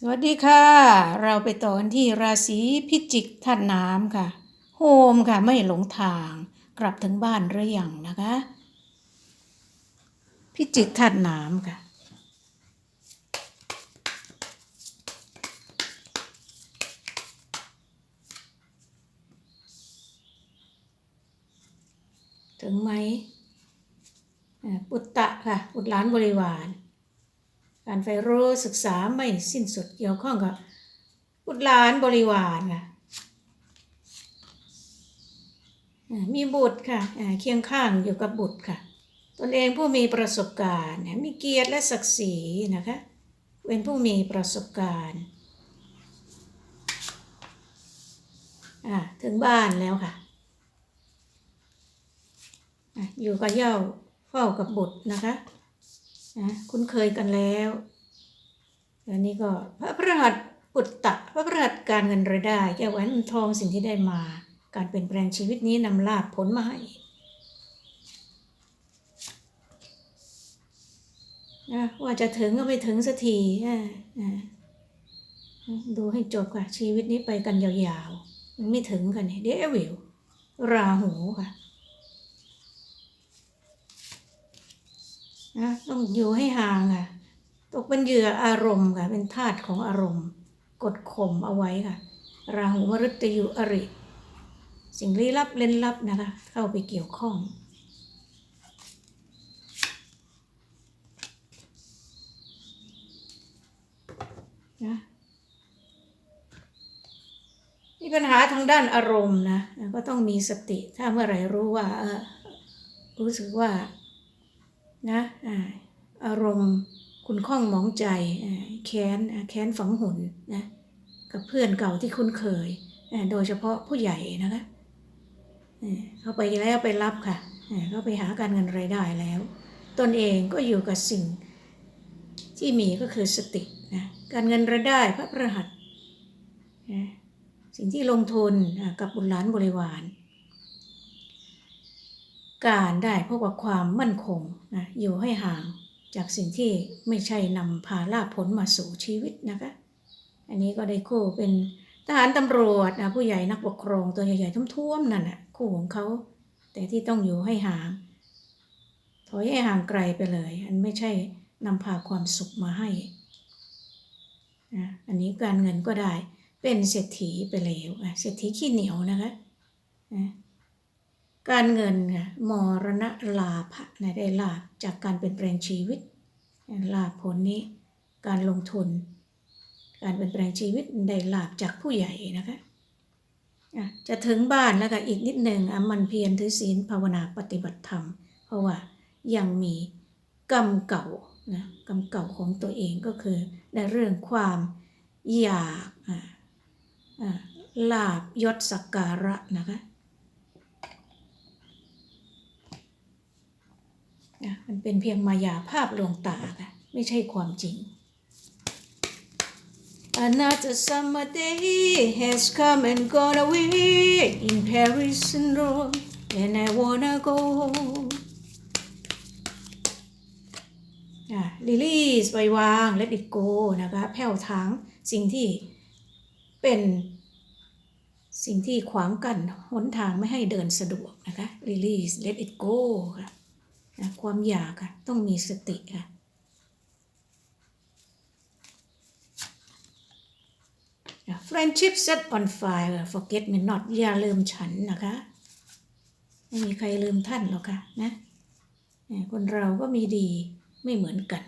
สวัสดีค่ะ เราไปต่อกันที่ราศีพิจิกท่านน้ำค่ะ โฮมค่ะไม่หลงทาง กลับถึงบ้านหรือยังนะคะ พิจิกท่านน้ำค่ะถึงไหมอุตตะค่ะบุตหลานบริวาร การไฟรู้ศึกษาไม่สิ้นสุดเกี่ยวข้องกับบุตรหลานบริวารค่ะมีบุตรค่ะเคียงข้างอยู่กับบุตรค่ะ ตนเองผู้มีประสบการณ์มีเกียรติและศักดิ์ศรีนะคะเป็นผู้มีประสบการณ์อ่าถึงบ้านแล้วค่ะอยู่กับเย้าเฝ้ากับบุตรนะคะ นะคุ้นเคยกันแล้วอันนี้ก็พระพระหัตถ์ปุตตะพระพระหัตการเงินรายได้แก้วแหวนทองสิ่งที่ได้มา การเปลี่ยนแปลงชีวิตนี้นำลาภผลมาให้นะว่าจะถึงก็ไม่ถึงสักทีอ่าอ่าดูให้จบค่ะ ชีวิตนี้ไปกันยาวๆมันไม่ถึงกันเนี่ยเดวิลราหูค่ะ นะต้องอยู่ให้ห่างค่ะ ตกเป็นเหยื่ออารมณ์ค่ะ เป็นทาสของอารมณ์ กดข่มเอาไว้ค่ะ ราหูมฤตยูอริ สิ่งลี้ลับเล่นลับนะคะ เข้าไปเกี่ยวข้องนะมีปัญหาทางด้านอารมณ์นะ ก็ต้องมีสติ ถ้าเมื่อไหร่รู้ว่า เออรู้สึกว่า นะอาอารมณ์คุณข้องมองใจอ่าแค้นอ่าแค้นฝังหุ่นนะกับเพื่อนเก่าที่คุ้นเคยอ่าโดยเฉพาะผู้ใหญ่นะคะอ่าเขาไปแล้วไปรับค่ะอ่าเข้าไปหาการเงินรายได้แล้ว ตนเองก็อยู่กับสิ่งที่มีก็คือสตินะการเงินรายได้พระประหัตนะสิ่งที่ลงทุนอ่ากับบุตรหลานบริวาร การได้พบกับความมั่นคงนะอยู่ให้ห่างจากสิ่งที่ไม่ใช่นำพาลาภผลมาสู่ชีวิตนะคะ อันนี้ก็ได้คู่เป็นทหารตำรวจนะผู้ใหญ่นักปกครองตัวใหญ่ๆทุ่มๆนั่นแหะคู่ของเขา แต่ที่ต้องอยู่ให้ห่าง ถอยให้ห่างไกลไปเลย อันไม่ใช่นำพาความสุขมาให้นะอันนี้การเงินก็ได้เป็นเศรษฐีไปแล้วอะเศรษฐีขี้เหนียวนะคะ การเงินค่ะมรณะลาภะนะได้ลาภจากการเปลี่ยนแปลงชีวิต ลาภผลนี้การลงทุน การเปลี่ยนแปลงชีวิตได้ลาภจากผู้ใหญ่นะคะจะถึงบ้านแล้วก็อีกนิดหนึ่งอะมันเพียรถือศีลภาวนาปฏิบัติธรรม เพราะว่ายังมีกรรมเก่านะกรรมเก่าของตัวเองก็คือในเรื่องความอยากลาบยศสักการะนะคะ นะมันเป็นเพียงมายาภาพลวงตาค่ะไม่ใช่ความจริง Another summer day has come and gone away in Paris and Rome and I wanna go อะ release ไปวาง let it go นะคะแผ่วทางสิ่งที่เป็นสิ่งที่ขวางกันหนทางไม่ให้เดินสะดวกนะคะ release let it go ค่ะ นะความอยากค่ะต้องมีสติค่ะ friendship set on fire forget me not อย่าลืมฉันนะคะ ไม่มีใครลืมท่านหรอกค่ะนะคนเราก็มีดีไม่เหมือนกัน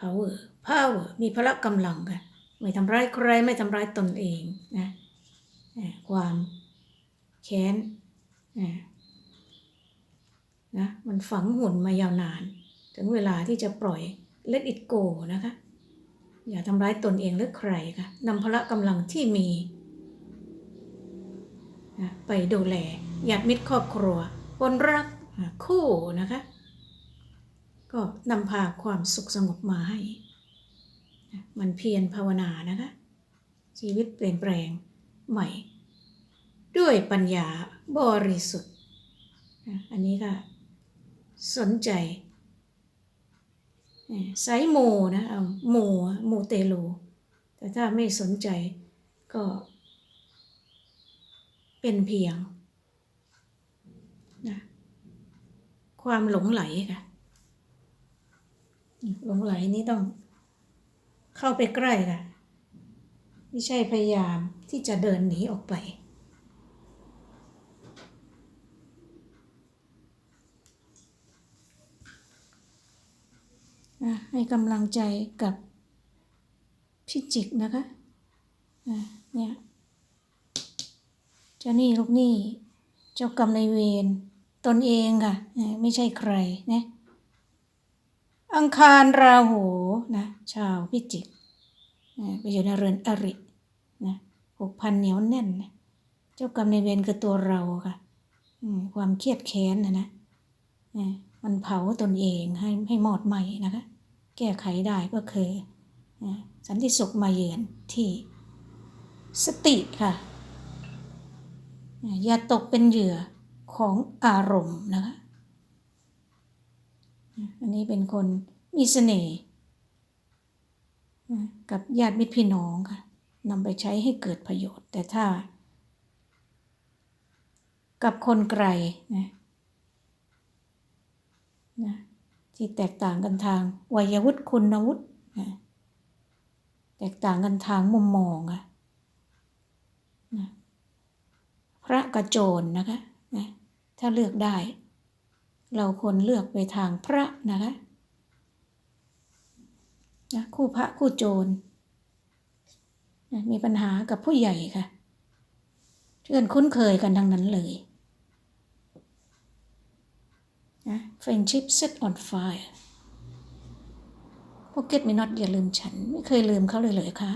power power มีพละกำลังค่ะไม่ทำร้ายใครไม่ทำร้ายตนเองนะความแค้น นะมันฝังหุ่นมายาวนาน ถึงเวลาที่จะปล่อย let it go นะคะ อย่าทำร้ายตนเองหรือใครค่ะนำพละกำลังที่มีนะไปดูแลญาติมิตรครอบครัวคนรักคู่นะคะ ก็นำพาความสุขสงบมาให้ มันเพียรภาวนานะคะ ชีวิตเปลี่ยนแปลงใหม่ ด้วยปัญญาบริสุทธิ์ อันนี้ก็ สนใจไซมูนะเอามูมูเตลูแต่ถ้าไม่สนใจก็เป็นเพียงนะความหลงไหลค่ะหลงไหลนี้ต้องเข้าไปใกล้ค่ะไม่ใช่พยายามที่จะเดินหนีออกไป นะให้กำลังใจกับพี่จิกนะคะอะเนี่ยเจ้าหนี้ลูกหนี้เจ้ากรรมนายเวรตนเองค่ะไม่ใช่ใครนะอังคารราหูนะชาวพิจิกไปอยู่ในเรือนอรินะผูกพันเหนียวแน่นนะเจ้ากรรมนายเวรคือตัวเราค่ะความเครียดแค้นนะนะมันเผาตนเองให้ให้หมอดไหม่นะคะ แก้ไขได้ก็คืออะสันติสุขมาเยือนที่สติค่ะ อย่าตกเป็นเหยื่อของอารมณ์นะคะ อันนี้เป็นคนมีเสน่ห์กับญาติมิตรพี่น้องค่ะนำไปใช้ให้เกิดประโยชน์ แต่ถ้า กับคนไกลนะ ที่แตกต่างกันทางวัยวุฒิคุณวุฒินะแตกต่างกันทางมุมมองอะนะพระกระโจนนะคะนะถ้าเลือกได้ เราควรเลือกไปทางพระนะคะนะคู่พระคู่โจรนะมีปัญหากับผู้ใหญ่ค่ะเพื่อนคุ้นเคยกันทั้งนั้นเลยนะ friendship set on fire พวกเก็ตไม่นอตอย่าลืมฉัน ไม่เคยลืมเขาเลยเลยค่ะ